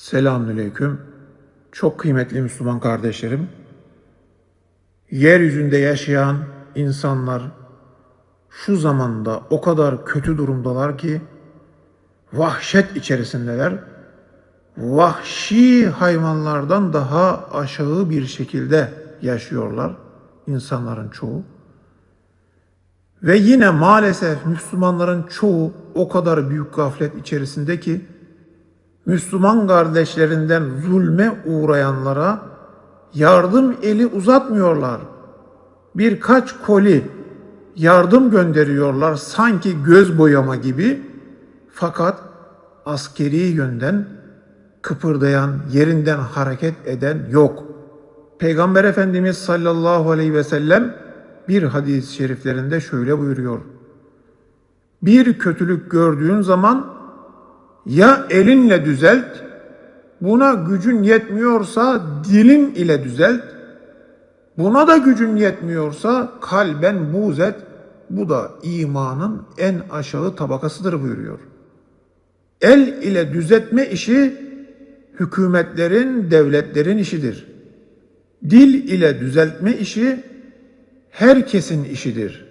Selamünaleyküm. Çok kıymetli Müslüman kardeşlerim. Yeryüzünde yaşayan insanlar şu zamanda o kadar kötü durumdalar ki vahşet içerisindeler. Vahşi hayvanlardan daha aşağı bir şekilde yaşıyorlar insanların çoğu. Ve yine maalesef Müslümanların çoğu o kadar büyük gaflet içerisinde ki Müslüman kardeşlerinden zulme uğrayanlara yardım eli uzatmıyorlar. Birkaç koli yardım gönderiyorlar sanki göz boyama gibi. Fakat askeri yönden kıpırdayan, yerinden hareket eden yok. Peygamber Efendimiz sallallahu aleyhi ve sellem bir hadis-i şeriflerinde şöyle buyuruyor. Bir kötülük gördüğün zaman ya elinle düzelt, buna gücün yetmiyorsa dilin ile düzelt, buna da gücün yetmiyorsa kalben buğz et, bu da imanın en aşağı tabakasıdır buyuruyor. El ile düzeltme işi hükümetlerin, devletlerin işidir. Dil ile düzeltme işi herkesin işidir.''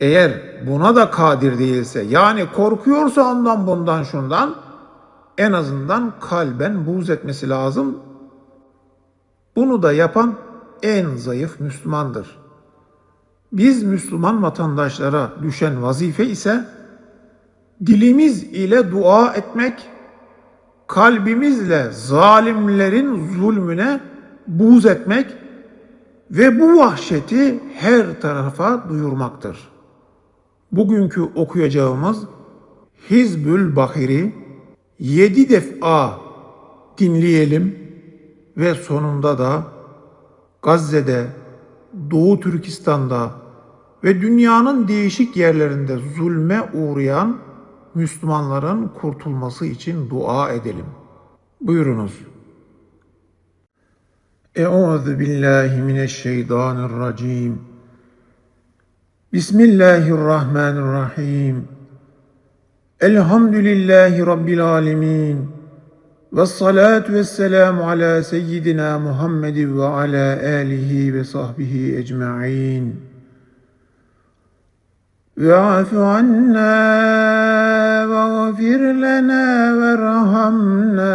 Eğer buna da kadir değilse yani korkuyorsa ondan bundan şundan en azından kalben buğz etmesi lazım. Bunu da yapan en zayıf Müslümandır. Biz Müslüman vatandaşlara düşen vazife ise dilimiz ile dua etmek, kalbimizle zalimlerin zulmüne buğz etmek ve bu vahşeti her tarafa duyurmaktır.'' Bugünkü okuyacağımız Hizbül Bahiri yedi defa dinleyelim ve sonunda da Gazze'de, Doğu Türkistan'da ve dünyanın değişik yerlerinde zulme uğrayan Müslümanların kurtulması için dua edelim. Buyurunuz. Euzu billahi mineşşeytanirracim. Bismillahirrahmanirrahim. Elhamdülillahi Rabbil alemin. Ve salatu ve selamu ala seyyidina Muhammed ve ala alihi ve sahbihi ecma'in. Ve afu anna ve gafir lana ve rahamna.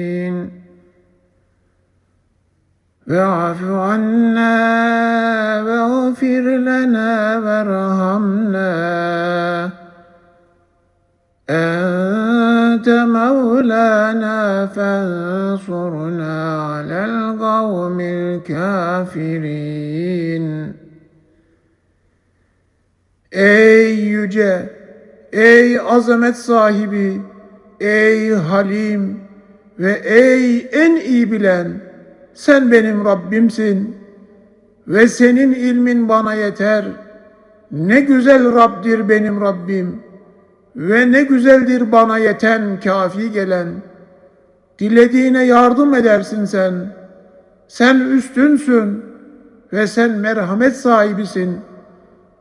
واعف عنا واغفر لنا وارحمنا أنت مولانا فانصرنا على القوم الكافرين Ey yüce, ey azamet sahibi, ey halim ve ey en iyi bilen, sen benim Rabbimsin ve senin ilmin bana yeter. Ne güzel Rabdir benim Rabbim ve ne güzeldir bana yeten kafi gelen. Dilediğine yardım edersin sen. Sen üstünsün ve sen merhamet sahibisin.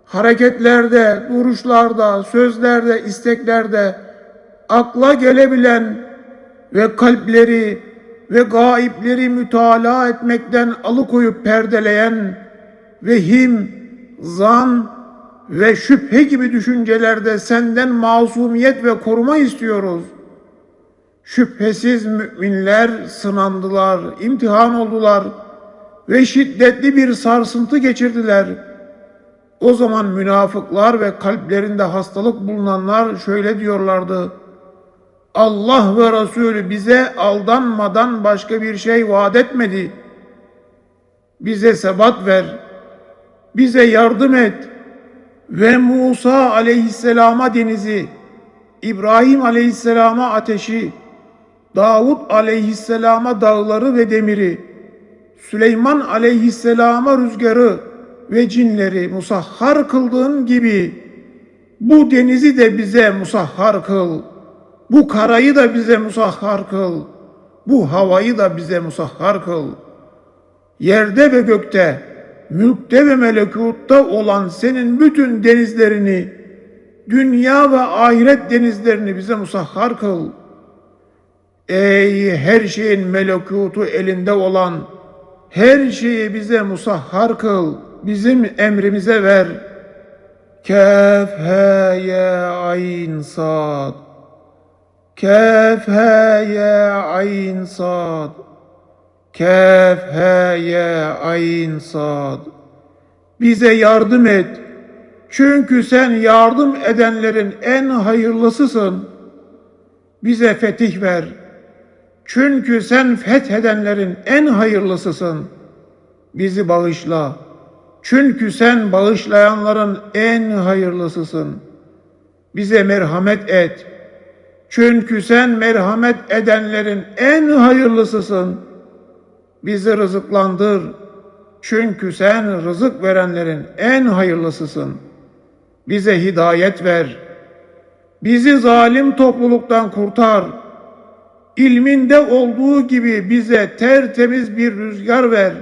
Hareketlerde, duruşlarda, sözlerde, isteklerde akla gelebilen ve kalpleri ve gaipleri mütalaa etmekten alıkoyup perdeleyen vehim, zan ve şüphe gibi düşüncelerde senden masumiyet ve koruma istiyoruz. Şüphesiz müminler sınandılar, imtihan oldular ve şiddetli bir sarsıntı geçirdiler. O zaman münafıklar ve kalplerinde hastalık bulunanlar şöyle diyorlardı. Allah ve Resulü bize aldanmadan başka bir şey vaat etmedi. Bize sebat ver, bize yardım et ve Musa aleyhisselama denizi, İbrahim aleyhisselama ateşi, Davud aleyhisselama dağları ve demiri, Süleyman aleyhisselama rüzgarı ve cinleri musahhar kıldığın gibi bu denizi de bize musahhar kıl. Bu karayı da bize musahhar kıl. Bu havayı da bize musahhar kıl. Yerde ve gökte, mülkte ve melekutta olan senin bütün denizlerini, dünya ve ahiret denizlerini bize musahhar kıl. Ey her şeyin melekutu elinde olan, her şeyi bize musahhar kıl, bizim emrimize ver. Kaf ha ya ayn sad. Kaf ha ya ayn sad. Kaf ha ya ayn sad. Bize yardım et. Çünkü sen yardım edenlerin en hayırlısısın. Bize fetih ver. Çünkü sen fethedenlerin en hayırlısısın. Bizi bağışla. Çünkü sen bağışlayanların en hayırlısısın. Bize merhamet et. Çünkü sen merhamet edenlerin en hayırlısısın. Bizi rızıklandır. Çünkü sen rızık verenlerin en hayırlısısın. Bize hidayet ver. Bizi zalim topluluktan kurtar. İlminde olduğu gibi bize tertemiz bir rüzgar ver.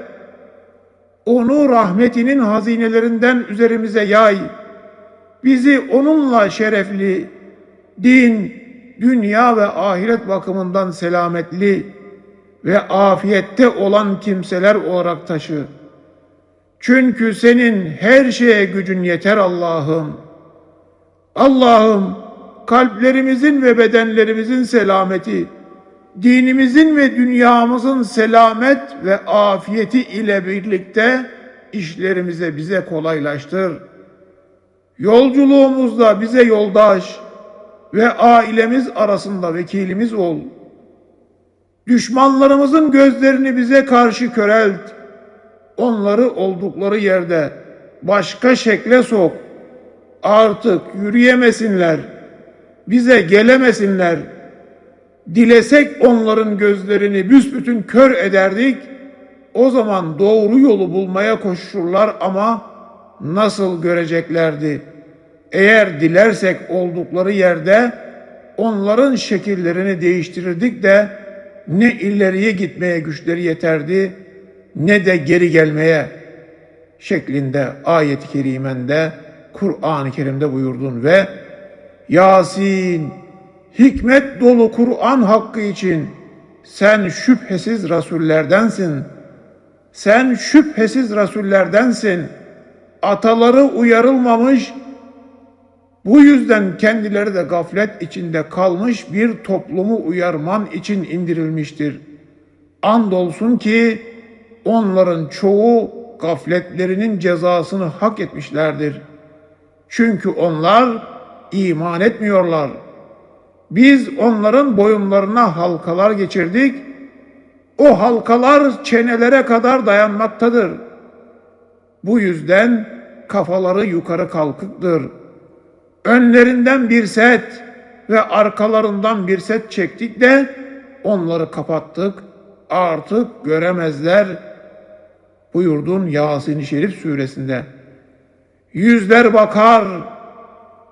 Onu rahmetinin hazinelerinden üzerimize yay. Bizi onunla şerefli, din, dünya ve ahiret bakımından selametli ve afiyette olan kimseler olarak taşı. Çünkü senin her şeye gücün yeter Allah'ım. Allah'ım kalplerimizin ve bedenlerimizin selameti, dinimizin ve dünyamızın selamet ve afiyeti ile birlikte işlerimize bize kolaylaştır. Yolculuğumuzda bize yoldaş ve ailemiz arasında vekilimiz ol. Düşmanlarımızın gözlerini bize karşı körelt. Onları oldukları yerde başka şekle sok. Artık yürüyemesinler. Bize gelemesinler. Dilesek onların gözlerini büsbütün kör ederdik. O zaman doğru yolu bulmaya koşurlar ama nasıl göreceklerdi? Eğer dilersek oldukları yerde onların şekillerini değiştirirdik de ne ileriye gitmeye güçleri yeterdi ne de geri gelmeye şeklinde ayet-i kerimende Kur'an-ı Kerim'de buyurdun ve Yasin hikmet dolu Kur'an hakkı için sen şüphesiz rasullerdensin. Sen şüphesiz rasullerdensin. Ataları uyarılmamış, bu yüzden kendileri de gaflet içinde kalmış bir toplumu uyarman için indirilmiştir. Andolsun ki onların çoğu gafletlerinin cezasını hak etmişlerdir. Çünkü onlar iman etmiyorlar. Biz onların boyunlarına halkalar geçirdik. O halkalar çenelere kadar dayanmaktadır. Bu yüzden kafaları yukarı kalkıktır. Önlerinden bir set ve arkalarından bir set çektik de onları kapattık. Artık göremezler buyurdun Yasin-i Şerif suresinde. Yüzler bakar,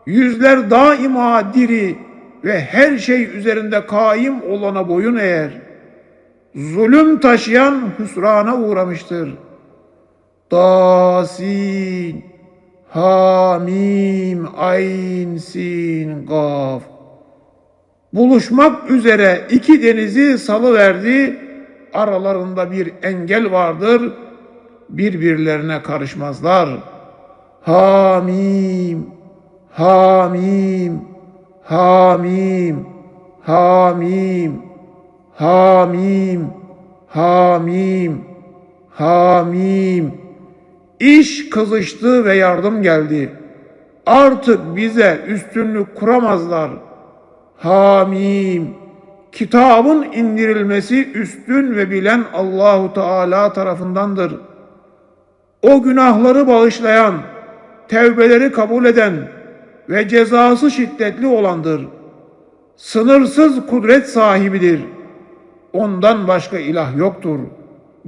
yüzler daima diri ve her şey üzerinde kaim olana boyun eğer. Zulüm taşıyan hüsrana uğramıştır. Dasin, Hamim, Ayn, Sin, Gaf. Buluşmak üzere iki denizi salıverdi. Aralarında bir engel vardır. Birbirlerine karışmazlar. Hamim, Hamim, Hamim, Hamim, Hamim, Hamim, Hamim. İş kızıştı ve yardım geldi. Artık bize üstünlük kuramazlar. Hamim. Kitabın indirilmesi üstün ve bilen Allahu Teala tarafındandır. O günahları bağışlayan, tevbeleri kabul eden ve cezası şiddetli olandır. Sınırsız kudret sahibidir. Ondan başka ilah yoktur.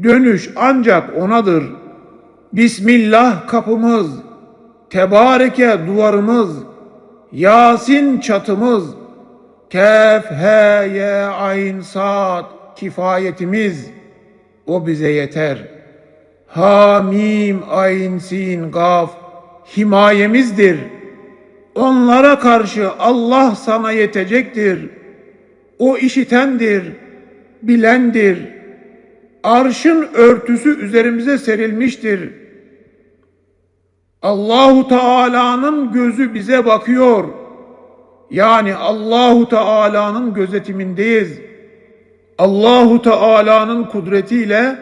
Dönüş ancak O'nadır. Bismillah kapımız, Tebareke duvarımız, Yasin çatımız, Kef, he, ye, ayn, sad kifayetimiz. O bize yeter. Ha, mim, ayn, sin, gaf himayemizdir. Onlara karşı Allah sana yetecektir. O işitendir, bilendir. Arşın örtüsü üzerimize serilmiştir. Allahu Teala'nın gözü bize bakıyor. Yani Allahu Teala'nın gözetimindeyiz. Allahu Teala'nın kudretiyle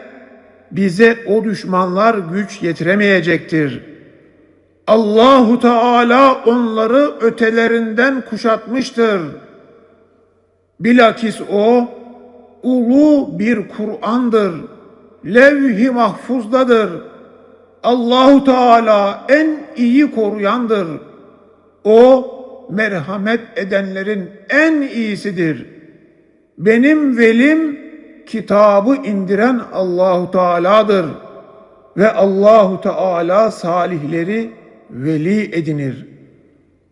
bize o düşmanlar güç yetiremeyecektir. Allahu Teala onları ötelerinden kuşatmıştır. Bilakis o ulu bir Kur'an'dır. Levh-i mahfuzdadır. Allahu Teala en iyi koruyandır. O merhamet edenlerin en iyisidir. Benim velim kitabı indiren Allahu Teala'dır ve Allahu Teala salihleri veli edinir.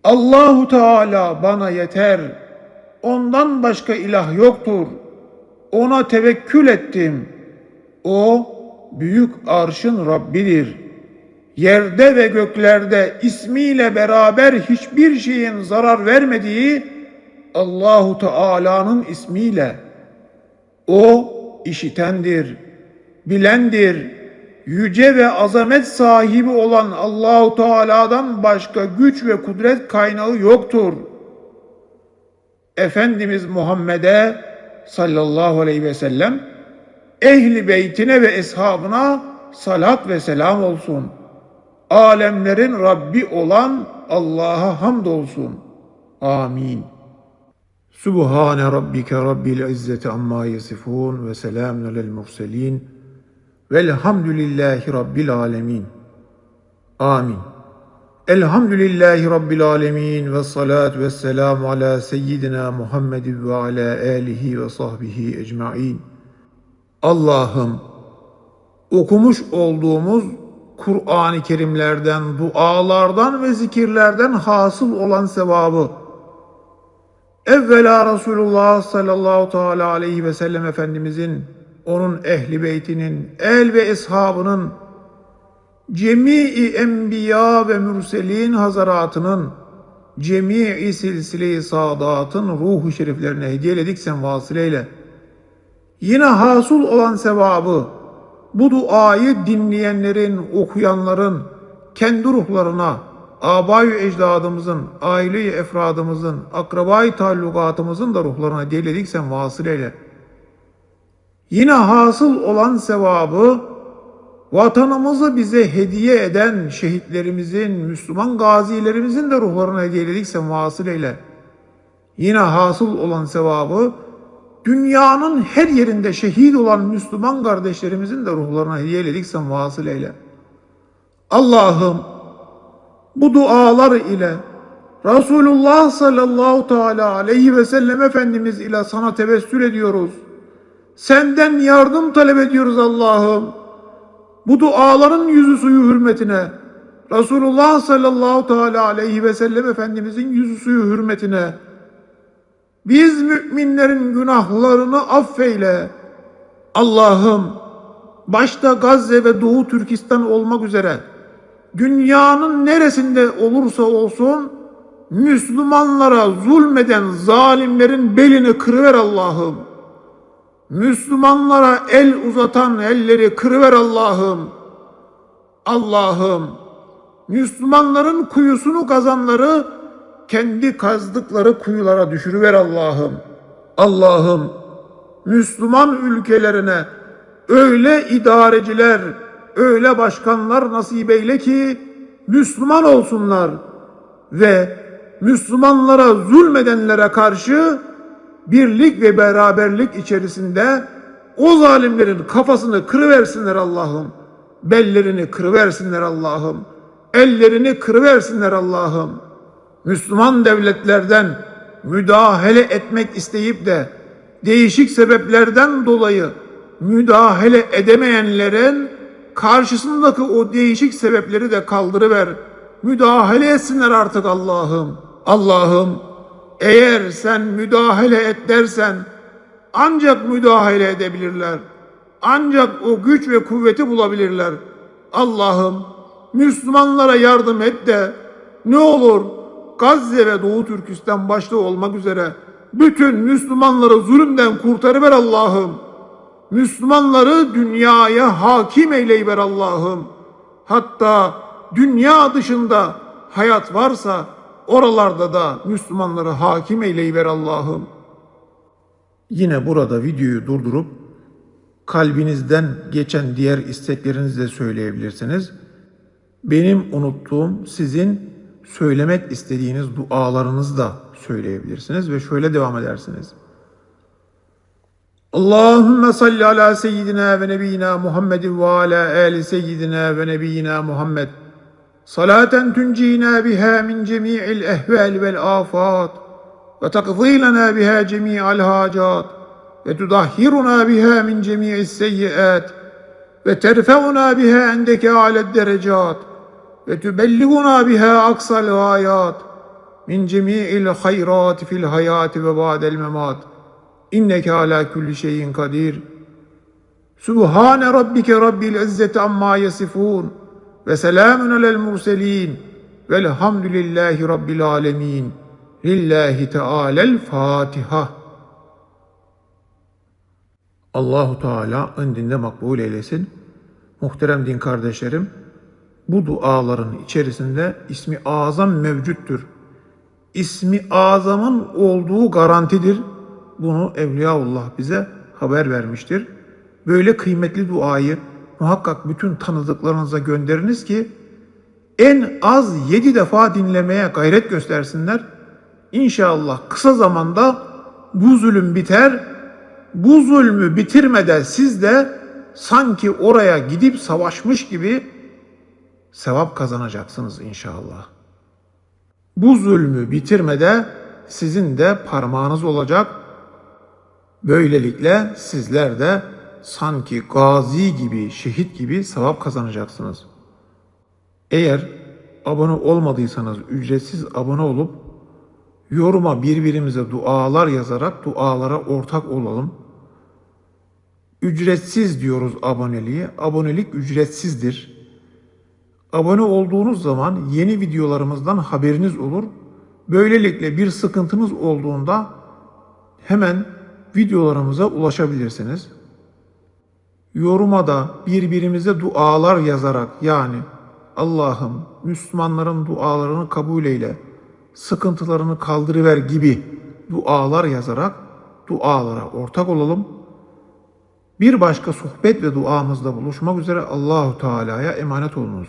Allahu Teala bana yeter. Ondan başka ilah yoktur. Ona tevekkül ettim. O büyük arşın Rabbidir. Yerde ve göklerde ismiyle beraber hiçbir şeyin zarar vermediği Allahu Teala'nın ismiyle. O işitendir, bilendir. Yüce ve azamet sahibi olan Allahu Teala'dan başka güç ve kudret kaynağı yoktur. Efendimiz Muhammed'e sallallahu aleyhi ve sellem ehli beytine ve eshabına salat ve selam olsun. Alemlerin Rabbi olan Allah'a hamdolsun. Amin. Subhane rabbike rabbil izzeti amma yasifun ve selamun alel murselin velhamdülillahi rabbil alemin. Amin. Elhamdülillahi rabbil alemin ve salatu ve selamu ala seyyidina Muhammed ve ala alihi ve sahbihi ecmain. Allah'ım okumuş olduğumuz Kur'an-ı Kerimlerden, dualardan ve zikirlerden hasıl olan sevabı evvela Resulullah sallallahu teala aleyhi ve sellem Efendimizin, onun ehli beytinin, el ve eshabının, cemii enbiya ve mürselin hazaratının, cemii silsile-i saadatın ruhu şeriflerine hediyeledik sen vasileyle. Yine hasıl olan sevabı, bu duayı dinleyenlerin, okuyanların kendi ruhlarına, abayü ecdadımızın, aile-i efradımızın, akrabayı taallukatımızın da ruhlarına diledik sen vasıl eyle. Yine hasıl olan sevabı, vatanımızı bize hediye eden şehitlerimizin, Müslüman gazilerimizin de ruhlarına hediyeledik sen vasıl eyle. Yine hasıl olan sevabı, dünyanın her yerinde şehit olan Müslüman kardeşlerimizin de ruhlarına hediyeledik sen vasıl eyle. Allah'ım bu dualar ile Resulullah sallallahu teala aleyhi ve sellem Efendimiz ile sana tevessül ediyoruz. Senden yardım talep ediyoruz Allah'ım. Bu duaların yüzü suyu hürmetine, Resulullah sallallahu teala aleyhi ve sellem Efendimizin yüzü suyu hürmetine, biz müminlerin günahlarını affeyle. Allah'ım başta Gazze ve Doğu Türkistan olmak üzere dünyanın neresinde olursa olsun Müslümanlara zulmeden zalimlerin belini kırıver Allah'ım. Müslümanlara el uzatan elleri kırıver Allah'ım. Allah'ım Müslümanların kuyusunu kazanları kendi kazdıkları kuyulara düşürüver Allah'ım. Allah'ım Müslüman ülkelerine öyle idareciler, öyle başkanlar nasip eyle ki Müslüman olsunlar ve Müslümanlara zulmedenlere karşı birlik ve beraberlik içerisinde o zalimlerin kafasını kırıversinler Allah'ım. Bellerini kırıversinler Allah'ım. Ellerini kırıversinler Allah'ım. Müslüman devletlerden müdahale etmek isteyip de değişik sebeplerden dolayı müdahale edemeyenlerin karşısındaki o değişik sebepleri de kaldırıver. Müdahale etsinler artık Allah'ım. Allah'ım eğer sen müdahale et dersen ancak müdahale edebilirler. Ancak o güç ve kuvveti bulabilirler. Allah'ım Müslümanlara yardım et de ne olur Gazze ve Doğu Türkistan başta olmak üzere bütün Müslümanları zulümden kurtarıver Allah'ım. Müslümanları dünyaya hakim eyleyiver Allah'ım. Hatta dünya dışında hayat varsa oralarda da Müslümanları hakim eyleyiver Allah'ım. Yine burada videoyu durdurup kalbinizden geçen diğer isteklerinizi de söyleyebilirsiniz. Benim unuttuğum sizin söylemek istediğiniz dualarınızı da söyleyebilirsiniz ve şöyle devam edersiniz. Allahümme salli ala seyyidina ve nebiyyina Muhammedin ve ala ali seyyidina ve nebiyyina Muhammed. صلاة تنجينا بها من جميع الأهوال والآفات وتقضي لنا بها جميع الهاجات وتطهرنا بها من جميع السيئات وترفعنا بها عندك على الدرجات وتبلغنا بها أقصى الغايات من جميع الخيرات في الحياة وبعد الممات. إنك على كل شيء قدير. سبحان ربك رب العزة عما يصفون. Ve selamun alel murselin velhamdülillahi rabbil alemin. Lillahi Teala'l Fatiha. Allahu Teala indinde makbul eylesin. Muhterem din kardeşlerim, bu duaların içerisinde ismi azam mevcuttur. İsmi azamın olduğu garantidir. Bunu Evliyaullah bize haber vermiştir. Böyle kıymetli duayı muhakkak bütün tanıdıklarınıza gönderiniz ki en az yedi defa dinlemeye gayret göstersinler. İnşallah kısa zamanda bu zulüm biter. Bu zulmü bitirmeden siz de sanki oraya gidip savaşmış gibi sevap kazanacaksınız inşallah. Bu zulmü bitirmede sizin de parmağınız olacak. Böylelikle sizler de sanki gazi gibi, şehit gibi sevap kazanacaksınız. Eğer abone olmadıysanız ücretsiz abone olup yoruma birbirimize dualar yazarak dualara ortak olalım. Ücretsiz diyoruz aboneliği. Abonelik ücretsizdir. Abone olduğunuz zaman yeni videolarımızdan haberiniz olur. Böylelikle bir sıkıntınız olduğunda hemen videolarımıza ulaşabilirsiniz. Yoruma da birbirimize dualar yazarak yani Allah'ım Müslümanların dualarını kabul eyle, sıkıntılarını kaldırıver gibi dualar yazarak dualara ortak olalım. Bir başka sohbet ve duamızda buluşmak üzere Allahu Teala'ya emanet olunuz.